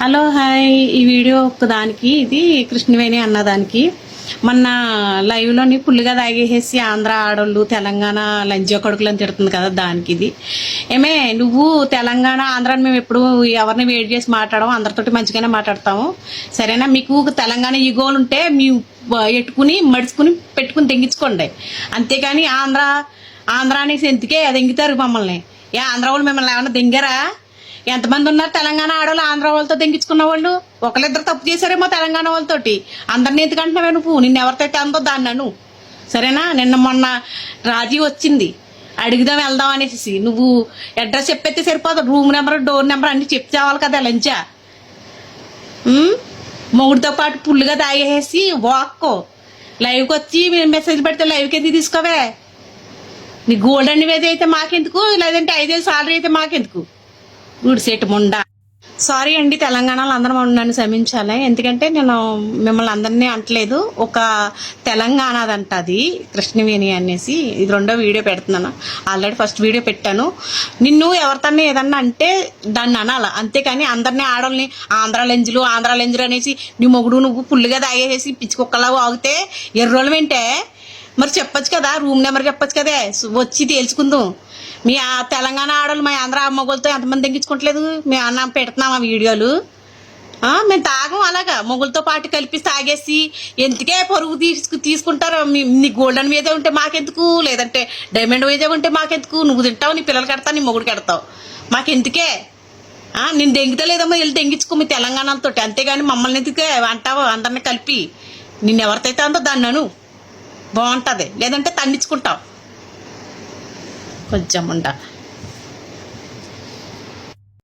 Hello hi. ఈ video ఒక్కదానికి ఇది కృష్ణవేణి అన్నదానికి. మొన్న లైవ్లోని పుల్లిగా తాగేసేసి ఆంధ్ర ఆడోళ్ళు తెలంగాణ లంచ కొడుకులు అని తిడుతుంది కదా దానికి ఇది. ఏమే నువ్వు తెలంగాణ ఆంధ్రాని మేము ఎప్పుడు ఎవరిని వేడి చేసి మాట్లాడము అందరితోటి మంచిగానే మాట్లాడతాము. సరేనా? మీకు తెలంగాణ ఈగోలు ఉంటే మీ ఎట్టుకుని మడుచుకుని పెట్టుకుని తెగించుకోండి. అంతేకాని ఆంధ్ర ఆంధ్ర అనేసి ఎందుకే దెంగుతారు మమ్మల్ని? ఏ ఆంధ్ర వాళ్ళు మిమ్మల్ని ఏమన్నా దెంగారా? ఎంతమంది ఉన్నారు? తెలంగాణ ఆడవాళ్ళు ఆంధ్ర వాళ్ళతో తెంగించుకున్న వాళ్ళు? ఒకళ్ళిద్దరు తప్పు చేశారేమో తెలంగాణ వాళ్ళతోటి. అందరిని ఎందుకంటున్నావే నువ్వు? నిన్ను ఎవరితో అందో దాన్ని నువ్వు సరేనా? నిన్న మొన్న రాజీ వచ్చింది. అడుగుదాం వెళ్దాం అనేసి. నువ్వు అడ్రస్ చెప్పేస్తే సరిపోదు. రూమ్ నెంబర్ డోర్ నెంబర్ అన్ని చెప్తే చావాలి కదా లంచా. మొగుడితో పాటు పుల్లుగా తాగేసి వాక్కో. లైవ్కి వచ్చి మెసేజ్ పెడితే లైవ్కి ఎందుకు తీసుకోవే? నీ గోల్డ్ అండ్ అయితే మాకెందుకు? లేదంటే ఐదేళ్ళు సాలరీ అయితే మాకెందుకు? గుడి ముండా. సారీ అండి తెలంగాణలో అందరం నన్ను క్షమించాలి ఎందుకంటే నేను మిమ్మల్ని అందరినీ అంటలేదు. ఒక తెలంగాణదంట అది కృష్ణవేణి అనేసి. ఇది రెండో వీడియో పెడుతున్నాను. ఆల్రెడీ ఫస్ట్ వీడియో పెట్టాను. నిన్ను ఎవరితోనే ఏదన్నా అంటే దాన్ని అనాల? అంతేకాని అందరినీ ఆడోళ్ళని ఆంధ్ర లెంజులు ఆంధ్ర లెంజులు అనేసి నీ మొగుడు నువ్వు పుల్లుగా తాగేసేసి పిచ్చి కుక్కలా వాగితే ఎర్రోళ్ళు వింటే మరి చెప్పొచ్చు కదా రూమ్ నెంబర్ చెప్పొచ్చు కదే? వచ్చి తేల్చుకుందాం. మీ ఆ తెలంగాణ ఆడోళ్ళు మా ఆంధ్ర మొగులతో ఎంతమంది తెగించుకోవట్లేదు మేము అన్న పెడుతున్నాం ఆ వీడియోలు మేము తాగం అలాగా. మొగులతో పాటు కలిపి తాగేసి ఎందుకే పరుగు తీసుకు తీసుకుంటారు? మీ నీ గోల్డెన్ మీదే ఉంటే మాకెందుకు? లేదంటే డైమండ్ మీదే ఉంటే మాకెందుకు? నువ్వు తింటావు నీ పిల్లలు కడతా నీ మొగుడు కడతావు. మాకెందుకే? నేను దెంగితలేదమ్మా వెళ్ళి దెంగించుకో మీ తెలంగాణతో అంతేగాని మమ్మల్ని ఎందుకే అంటావు అందరిని కలిపి. నిన్ను ఎవరితైతే అందో దాన్ని అను బాగుంటుంది లేదంటే తన్నించుకుంటావు కొంచెం ఉండ.